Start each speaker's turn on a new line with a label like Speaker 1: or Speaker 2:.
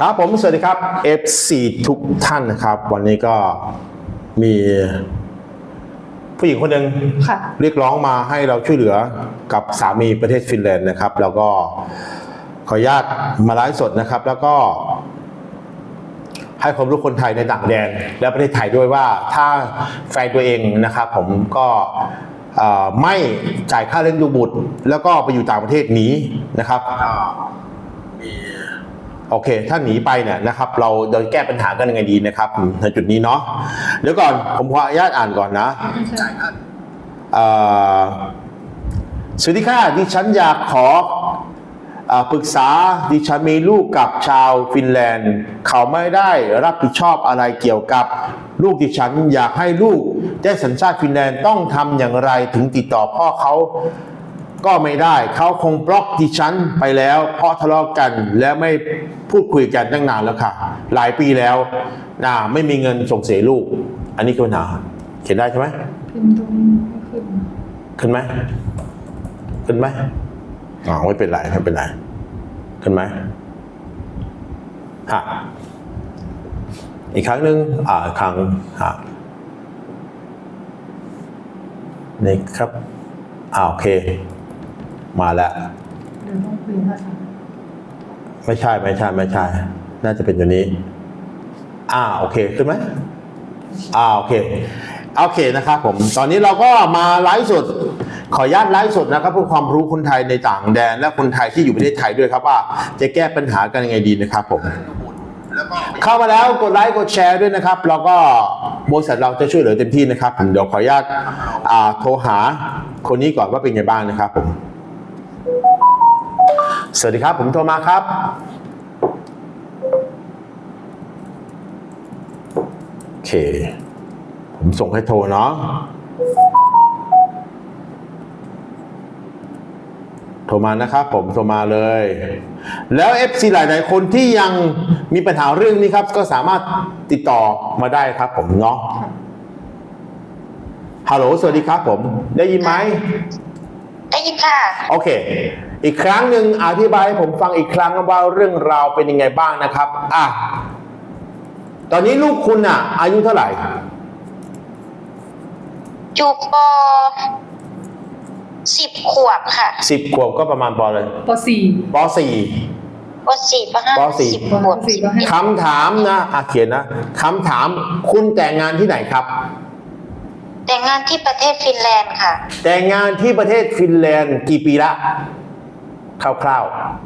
Speaker 1: ครับผมสวัสดีครับ FC ทุกท่านนะครับ วันนี้ก็มีผู้หญิงคนหนึ่ง
Speaker 2: ค่ะ
Speaker 1: เรียกร้องมาให้เราช่วยเหลือกับสามีประเทศฟินแลนด์นะครับ แล้วก็ขออนุญาตมาไลฟ์สดนะครับ แล้วก็ ให้ความรู้คนไทยในต่างแดน และประเทศไทยด้วยว่าถ้าแฟนตัวเองนะครับ ผมก็เอ่อไม่จ่ายค่าเลี้ยงดูบุตร แล้วก็ไปอยู่ต่างประเทศหนีนะครับมี โอเค ถ้าหนีไปเนี่ยนะครับ เราจะแก้ปัญหากันยังไงดีนะครับในจุดนี้เนาะเดี๋ยวก่อนผมขออนุญาตอ่านก่อนนะเอ่อสวัสดีค่ะดิฉันอยากขออปรึกษาดิฉันมีลูกกับชาวฟินแลนด์ เขาไม่ได้รับผิดชอบอะไรเกี่ยวกับลูกดิฉันอยากให้ลูกได้สัญชาติฟินแลนด์ต้องทำอย่างไรถึงติดต่อพ่อเขา ก็ไม่ได้ เขาคงบล็อกดิฉันไปแล้ว เพราะทะเลาะกันและไม่พูดคุยกันตั้งนานแล้วค่ะ หลายปีแล้วนะไม่มีเงินส่งเสียลูก อันนี้คือปัญหาเขียนได้ใช่ไหม
Speaker 2: พิมพ์ตรงนี้ขึ้น
Speaker 1: ขึ้นไหมขึ้นไหมอ๋อไม่เป็นไรไม่เป็นไรขึ้นไหมฮะอีกครั้งหนึ่งอ่าครั้งฮะนี่ครับอ่าโอเค มาแล้ว
Speaker 2: เดี๋ยวต้องคุยภาษา
Speaker 1: ไม่ใช่ไม่ใช่ไม่ใช่ น่าจะเป็นตัวนี้ อ่าโอเคขึ้นไหมอ่าโอเคโอเคนะครับผมตอนนี้เราก็มาไลฟ์สดขออนุญาตไลฟ์สดนะครับเพื่อความรู้คนไทยในต่างแดน และคนไทยที่อยู่ประเทศไทยด้วยครับว่า จะแก้ปัญหากันยังไงดีนะครับผมเข้ามาแล้วกดไลค์กดแชร์ด้วยนะครับ แล้วก็บริษัทเราจะช่วยเหลือเต็มที่นะครับผมเดี๋ยวขออนุญาตโทรหาคนนี้ก่อนว่าเป็นไงบ้างนะครับผม สวัสดีครับ ผมโทรมาครับ โอเค ผมส่งให้โทรเนาะโทรมานะครับผมโทรมาเลย แล้ว FC หลาย ๆ คนที่ยังมีปัญหาเรื่องนี้ครับ ก็สามารถติดต่อมาได้ครับผมเนาะฮัลโหลสวัสดีครับผม ได้ยินไหม
Speaker 3: ได้ยินค่ะ
Speaker 1: โอเค อีกครั้งหนึ่งอธิบายให้ผมฟังอีกครั้งว่าเรื่องราวเป็นยังไงบ้างนะครับอะตอนนี้ลูกคุณอะ อายุเท่าไหร่
Speaker 3: อยู่ปสิบขวบค่ะ
Speaker 1: สิบขวบก็ประมาณปอเลย
Speaker 2: ปสี่
Speaker 1: ปสี่
Speaker 3: ปสี่ปห้า
Speaker 1: ปสี่
Speaker 3: สิบขวบ
Speaker 2: ปสี่ปห้า
Speaker 1: คำถามนะอะเขียนนะคำถามคุณแต่งงานที่ไหนครับ
Speaker 3: แต่งงานที่ประเทศฟินแลนด์ค่ะ
Speaker 1: แต่งงานที่ประเทศฟินแลนด์กี่ปีละ คร่าว